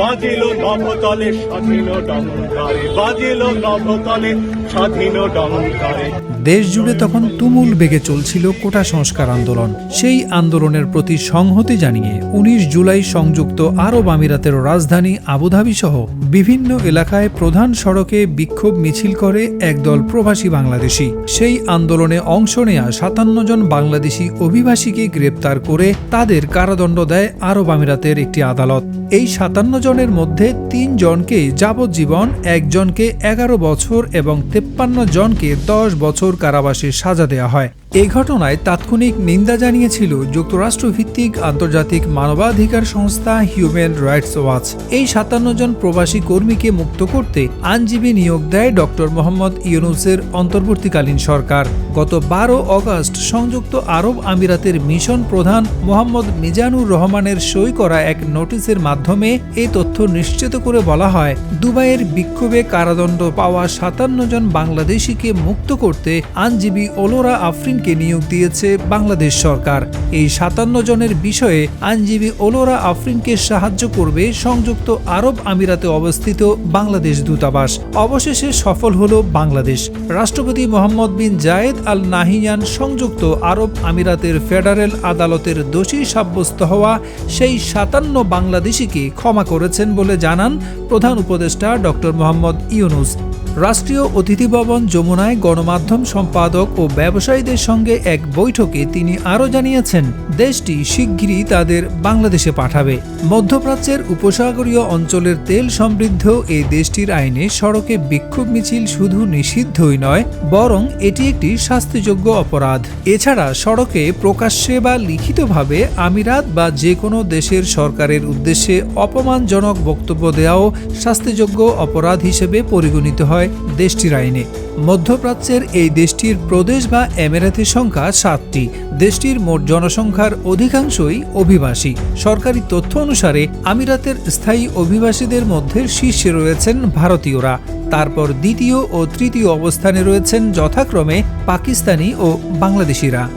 বাজিল নভতলে স্বাধীন ডঙ্কারে বাজিল নভতলে স্বাধীন ডঙ্কারে দেশ জুড়ে তখন তুমুল বেগে চলছিল কোটা সংস্কার আন্দোলন। সেই আন্দোলনের প্রতি সংহতি জানিয়ে উনিশ জুলাই সংযুক্ত আরব আমিরাতের রাজধানী আবুধাবি সহ বিভিন্ন এলাকায় প্রধান সড়কে বিক্ষোভ মিছিল করে একদল প্রবাসী বাংলাদেশি। সেই আন্দোলনে অংশ নেয়া সাতান্ন জন বাংলাদেশি অভিবাসীকে গ্রেপ্তার করে তাদের কারাদণ্ড দেয় আরব আমিরাতের একটি আদালত। এই সাতান্ন জনের মধ্যে তিন জনকে যাবজ্জীবন, একজনকে এগারো বছর এবং তেপ্পান্ন জনকে দশ বছর কারাবাসে সাজা দেওয়া হয়। এই ঘটনায় তাৎক্ষণিক নিন্দা জানিয়েছিল যুক্তরাষ্ট্রভিত্তিক আন্তর্জাতিক মানবাধিকার সংস্থা হিউম্যান রাইটস ওয়াচ এই সাতান্ন জন প্রবাসী কর্মীকে মুক্ত করতে আইনজীবী নিয়োগ দেয় ডক্টর মোহাম্মদ ইউনুসের অন্তর্বর্তীকালীন সরকার। গত বারো অগস্ট সংযুক্ত আরব আমিরাতের মিশন প্রধান মোহাম্মদ মিজানুর রহমানের সই করা এক নোটিশের মাধ্যমে এই তথ্য নিশ্চিত করে বলা হয়, দুবাইয়ের বিক্ষোভে কারাদণ্ড পাওয়া সাতান্ন জন বাংলাদেশিকে মুক্ত করতে আইনজীবী ওলোরা আফরিনকে নিয়োগ দিয়েছে বাংলাদেশ সরকার। এই সাতান্ন জনের বিষয়ে আইনজীবী ওলোরা আফরিনকে সাহায্য করবে সংযুক্ত আরব আমিরাতে অবস্থিত বাংলাদেশ দূতাবাস। অবশেষে সফল হল বাংলাদেশ। রাষ্ট্রপতি মোহাম্মদ বিন জায়েদ আল নাহিয়ান সংযুক্ত আরব আমিরাতের ফেডারেল আদালতের দোষী সাব্যস্ত হওয়া সেই সাতান্ন বাংলাদেশিকে ক্ষমা করেছেন বলে জানান প্রধান উপদেষ্টা ডক্টর মোহাম্মদ ইউনুস। রাষ্ট্রীয় অতিথি ভবন যমুনায় গণমাধ্যম সম্পাদক ও ব্যবসায়ীদের সঙ্গে এক বৈঠকে তিনি আরও জানিয়েছেন, দেশটি শিগগিরই তাদের বাংলাদেশে পাঠাবে। মধ্যপ্রাচ্যের উপসাগরীয় অঞ্চলের তেল সমৃদ্ধ এই দেশটির আইনে সড়কে বিক্ষোভ মিছিল শুধু নিষিদ্ধই নয়, বরং এটি একটি শাস্তিযোগ্য অপরাধ। এছাড়া সড়কে প্রকাশ্যে বা লিখিতভাবে আমিরাত বা যে কোনো দেশের সরকারের উদ্দেশ্যে অপমানজনক বক্তব্য দেওয়াও শাস্তিযোগ্য অপরাধ হিসেবে পরিগণিত হয় দেশটির আইনে। মধ্যপ্রাচ্যের এই দেশটির প্রদেশ বা এমিরাতের সংখ্যা সাতটি। দেশটির মোট জনসংখ্যার অধিকাংশই অভিবাসী। সরকারি তথ্য অনুসারে, আমিরাতের স্থায়ী অভিবাসীদের মধ্যে শীর্ষে রয়েছেন ভারতীয়রা। তারপর দ্বিতীয় ও তৃতীয় অবস্থানে রয়েছেন যথাক্রমে পাকিস্তানি ও বাংলাদেশিরা।